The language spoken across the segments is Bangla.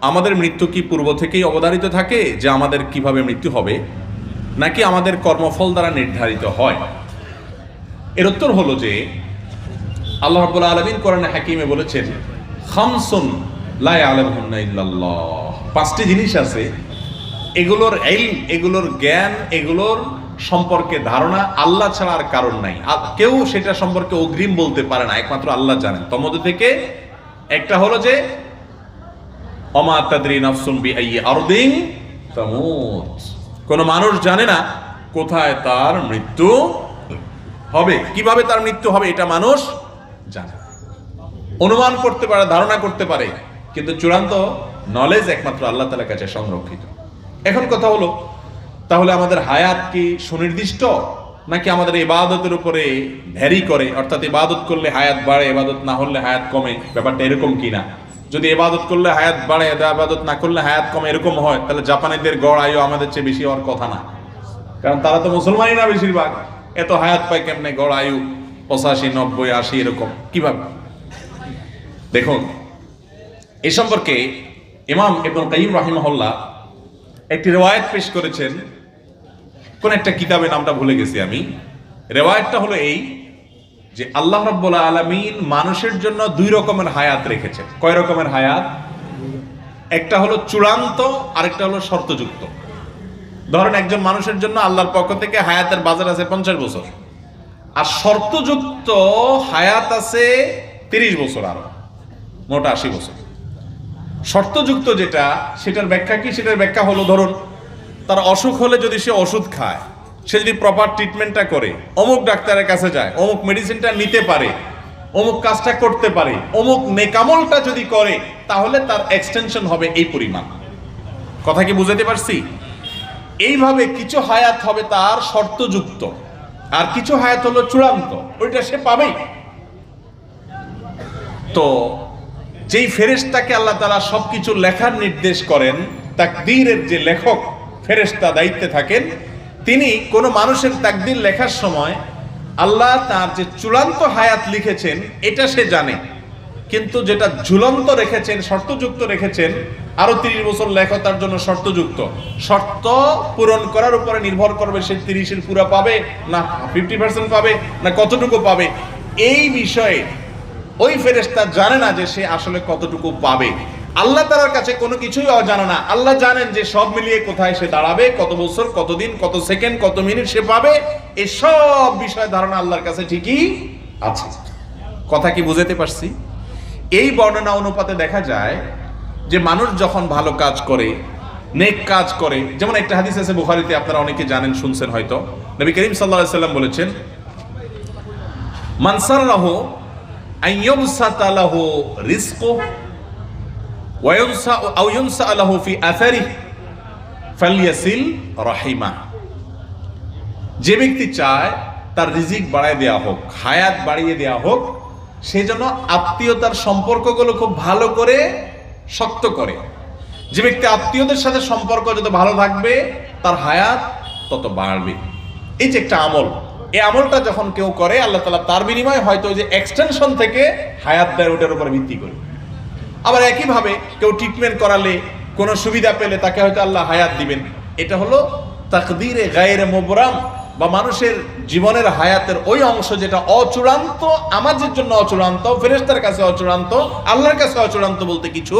আমাদের মৃত্যু কি পূর্ব থেকেই অবধারিত থাকে যে আমাদের কীভাবে মৃত্যু হবে, নাকি আমাদের কর্মফল দ্বারা নির্ধারিত হয়? এর উত্তর হলো যে আল্লাহ রাব্বুল আলামিন কোরআনে হাকিমে বলেছেন, খামসুন লা ইয়ালামুহুন্না ইল্লাল্লাহ। পাঁচটি জিনিস আছে। এগুলোর এলম এগুলোর জ্ঞান, এগুলোর সম্পর্কে ধারণা আল্লাহ ছাড়া আর কারণ নাই। আর কেউ সেটা সম্পর্কে অগ্রিম বলতে পারে না, একমাত্র আল্লাহ জানেন। তমধ্যে থেকে একটা হলো যে তামুত। কোন মানুষ জানে না কোথায় তার মৃত্যু হবে, কীভাবে তার মৃত্যু হবে এটা মানুষ জানে। অনুমান করতে পারে, ধারণা করতে পারে, কিন্তু চূড়ান্ত নলেজ একমাত্র আল্লাহ তালার কাছে সংরক্ষিত। এখন কথা হলো, তাহলে আমাদের হায়াত কি সুনির্দিষ্ট, নাকি আমাদের ইবাদতের উপরে ভ্যারি করে? অর্থাৎ ইবাদত করলে হায়াত বাড়ে, ইবাদত না হলে হায়াত কমে? ব্যাপারটা এরকম কিনা? যদি এবাদত করলে হায়াত বাড়ে ইবাদত না করলে হায়াত কমে, এরকম হয়, তাহলে জাপানিদের গড় আয়ু আমাদের চেয়ে বেশি হওয়ার কথা না। কারণ তারা তো মুসলমানই না বেশিরভাগ। এত হায়াত পায় কেমনে? গড় আয়ু পঁচাশি, নব্বই, আশি, এরকম। কীভাবে? দেখুন, এ সম্পর্কে ইমাম ইবনুল কাইম রাহিমহল্লা একটি রেওয়ায়ত পেশ করেছেন। কোন একটা কিতাবে নামটা ভুলে গেছি আমি। রেওয়ায়তটা হলো এই যে আল্লাহ রাব্বুল আলামিন মানুষের জন্য দুই রকমের হায়াত রেখেছেন। কয় রকমের হায়াত? একটা হলো চূড়ান্ত, আরেকটা হলো শর্তযুক্ত। ধরেন একজন মানুষের জন্য আল্লাহর পক্ষ থেকে হায়াতের বাজার আছে পঞ্চাশ বছর। আর শর্তযুক্ত হায়াত আছে তিরিশ বছর আরও, মোটা আশি বছর। শর্তযুক্ত যেটা, সেটার ব্যাখ্যা কি? সেটার ব্যাখ্যা হলো, ধরুন, তার অসুখ হলে যদি সে ওষুধ খায় সে যদি প্রপার ট্রিটমেন্টটা করে, অমুক ডাক্তারের কাছে যায়, অমুক মেডিসিনটা নিতে পারে, অমুক কাজটা করতে পারে, অমুক নেকামলটা যদি করে, তাহলে তার এক্সটেনশন হবে এই পরিমাণ। কথা কি বুঝাতে পারছি? এইভাবে কিছু হায়াত হবে তার শর্তযুক্ত। আর কিছু হায়াত হলো চূড়ান্ত। ওইটা সে পাবেই। তো যেই ফেরেশতাকে আল্লাহ তালা সবকিছু লেখার নির্দেশ করেন, তাকদীরের যে লেখক, ফেরেশতা দায়িত্বে থাকেন তিনি কোনো মানুষের তাকদীর লেখার সময় আল্লাহ তার যে চূড়ান্ত হায়াত লিখেছেন, এটা সে জানে। কিন্তু যেটা ঝুলন্ত রেখেছেন, শর্তযুক্ত রেখেছেন, আরও তিরিশ বছর লেখো তার জন্য শর্তযুক্ত। শর্ত পূরণ করার উপরে নির্ভর করবে সে তিরিশের পুরা পাবে, না ফিফটি পার্সেন্ট পাবে, না কতটুকু পাবে। এই বিষয়ে ওই ফেরেশতা জানে না যে সে আসলে কতটুকু পাবে। আল্লাহ তালার কাছে কোনো কিছুই অজানা না। আল্লাহ জানেন যে সব মিলিয়ে কোথায় সে দাঁড়াবে, কত বছর কতদিন কত সেকেন্ড, কত মিনিট সে পাবে। এই সব বিষয় ধারণা আল্লাহর কাছে ঠিকই আছে। কথা কি বুঝাতে পারছি? এই বর্ণনা অনুপাতে দেখা যায় যে মানুষ যখন ভালো কাজ করে, নেক কাজ করে, যেমন একটা হাদিস আছে বুখারিতে, আপনারা অনেকে জানেন, শুনছেন হয়তো। নবী করিম আলাইহি সাল্লাম বলেছেন মানসারাহু আইয়ুবসাতা লাহু রিজকু ওয়া যে ব্যক্তি চায় তার রিজিক বাড়ায় দেওয়া হোক, হায়াত বাড়িয়ে দেওয়া হোক, সে যেন আত্মীয়তার সম্পর্কগুলো খুব ভালো করে শক্ত করে। যে ব্যক্তি আত্মীয়দের সাথে সম্পর্ক যত ভালো থাকবে, তার হায়াত তত বাড়বে। এই যে একটা আমল, এই আমলটা যখন কেউ করে, আল্লাহ তালা তার বিনিময়ে হয়তো যে এক্সটেনশন থেকে হায়াত দেয়, ওটার উপরে ভিত্তি করে। আবার একইভাবে কেউ ট্রিটমেন্ট করালে কোনো সুবিধা পেলে তাকে হয়তো আল্লাহ হায়াত দিবেন। এটা হলো তাকদিরে গায়ের মোবরাম বা মানুষের জীবনের হায়াতের ওই অংশ যেটা অচূড়ান্ত, আমাদের জন্য অচূড়ান্ত ফেরেস্তার কাছে অচূড়ান্ত, আল্লাহর কাছে অচূড়ান্ত বলতে কিছু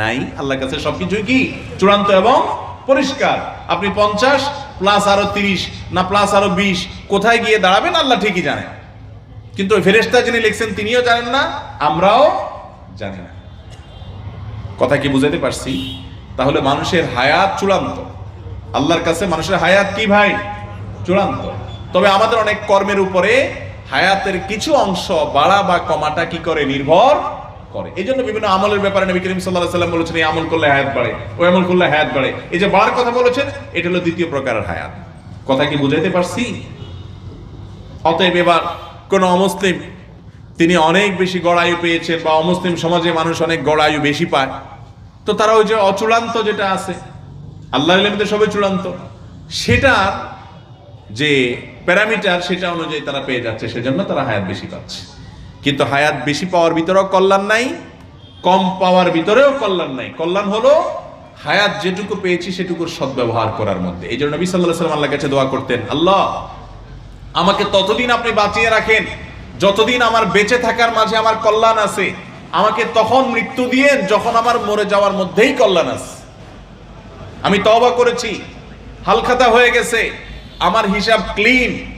নাই। আল্লাহর কাছে সবকিছুই কি? চূড়ান্ত এবং পরিষ্কার। আপনি পঞ্চাশ প্লাস আরও তিরিশ, না প্লাস আরও বিশ, কোথায় গিয়ে দাঁড়াবেন আল্লাহ ঠিকই জানেন। কিন্তু ফেরেস্তা যিনি লিখছেন তিনিও জানেন না, আমরাও জানি না। কথা কি বুঝাতে পারছি? তাহলে মানুষের হায়াত চূড়ান্ত। আল্লাহর কাছে মানুষের হায়াত কি ভাই? চূড়ান্ত। তবে আমাদের অনেক কর্মের উপরে হায়াতের কিছু অংশ বাড়া বা কমাটা কি করে? নির্ভর করে। এই জন্য বিভিন্ন আমলের ব্যাপারে নবী করিম সাল্লাহ সাল্লাম বলেছেন, এই আমল করলে হায়াত বাড়ে। ওই আমল করলে হায়াত বাড়ে। এই যে বাড়ার কথা বলেছেন, এটা হলো দ্বিতীয় প্রকারের হায়াত। কথা কি বুঝাইতে পারছি? অতএব এবার কোন অমুসলিম, তিনি অনেক বেশি গড়ায়ু পেয়েছেন বা অমুসলিম সমাজে মানুষ অনেক গড়ায়ু বেশি পায়। তো তারা ওই যে অচূড়ান্ত যেটা আছে আল্লাহ ইলমিতে সবে চূড়ান্ত, সেটার যে প্যারামিটার সেটা অনুযায়ী তারা পেয়ে যাচ্ছে, সেজন্য তারা হায়াত বেশি পাচ্ছে। কিন্তু হায়াত বেশি পাওয়ার ভিতরেও কল্যাণ নাই, কম পাওয়ার ভিতরেও কল্যাণ নাই। কল্যাণ হলো হায়াত যেটুকু পেয়েছি সেটুকুর সদ্ব্যবহার করার মধ্যে। এই জন্য নবী সাল্লাহ সাল্লাম আল্লাহ কাছে দোয়া করতেন, আল্লাহ, আমাকে ততদিন আপনি বাঁচিয়ে রাখেন, যতদিন আমার বেঁচে থাকার মাঝে আমার কল্যাণ আছে আমাকে তখন মৃত্যু দিয়ে যখন আমার মরে যাওয়ার মধ্যেই কল্যাণ আছে। আমি তওবা করেছি। হালখাতা হয়ে গেছে। আমার হিসাব ক্লিন।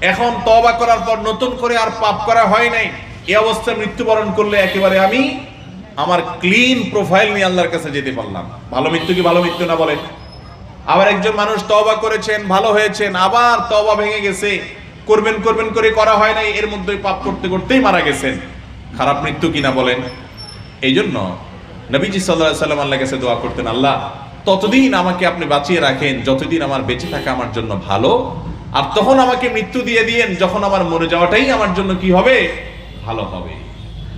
এখন তওবা করার পর নতুন করে আর পাপ করা হয় নাই। এ অবস্থায় মৃত্যুবরণ করলে একেবারে আমি আমার ক্লিন প্রোফাইল নিয়ে আল্লাহর কাছে যেতে পারলাম। ভালো মৃত্যু কি ভালো মৃত্যু না বলেন? আবার একজন মানুষ তওবা করেছেন, ভালো হয়েছেন, আবার তবা ভেঙে গেছে। করবেন করবেন করে করা হয় নাই। এর মধ্যে পাপ করতে করতেই মারা গেছেন। খারাপ মৃত্যু কিনা বলেন? এই জন্য নবীজি সাল্লাহ সাল্লাম আল্লাহ কাছে দোয়া করতেন, আল্লাহ, ততদিন আমাকে আপনি বাঁচিয়ে রাখেন, যতদিন আমার বেঁচে থাকা আমার জন্য ভালো, আর তখন আমাকে মৃত্যু দিয়ে দিয়েন, যখন আমার মরে যাওয়াটাই আমার জন্য কি হবে? ভালো হবে।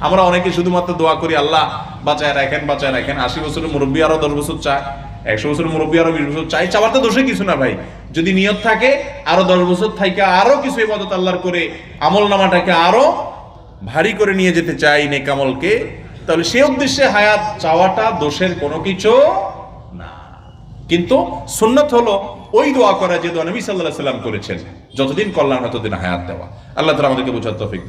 আমরা অনেকে শুধুমাত্র দোয়া করি, আল্লাহ, বাঁচায় রাখেন বাঁচায় রাখেন। আশি বছরের মুরব্বী আরও দশ বছর চায়, একশো বছরের মুরব্বী আরও বিশ বছর চাই চাওয়ার তো দোষে কিছু না ভাই। যদি নিয়ত থাকে, আরও দশ বছর থাইকা আরও কিছু ইবাদত আল্লাহর করে আমল নামাটাকে আরও ভারী করে নিয়ে যেতে চাই নেকামলকে, তাহলে সে উদ্দেশ্যে হায়াত চাওয়াটা দোষের কোনো কিছু না। কিন্তু সুন্নত হলো ওই দোয়া করা যে দোয়া নবী সাল্লাহ সাল্লাম করেছেন, যতদিন কল্যাণ ততদিন হায়াত দেওয়া। আল্লাহ তালা আমাদেরকে বোঝার তৌফিক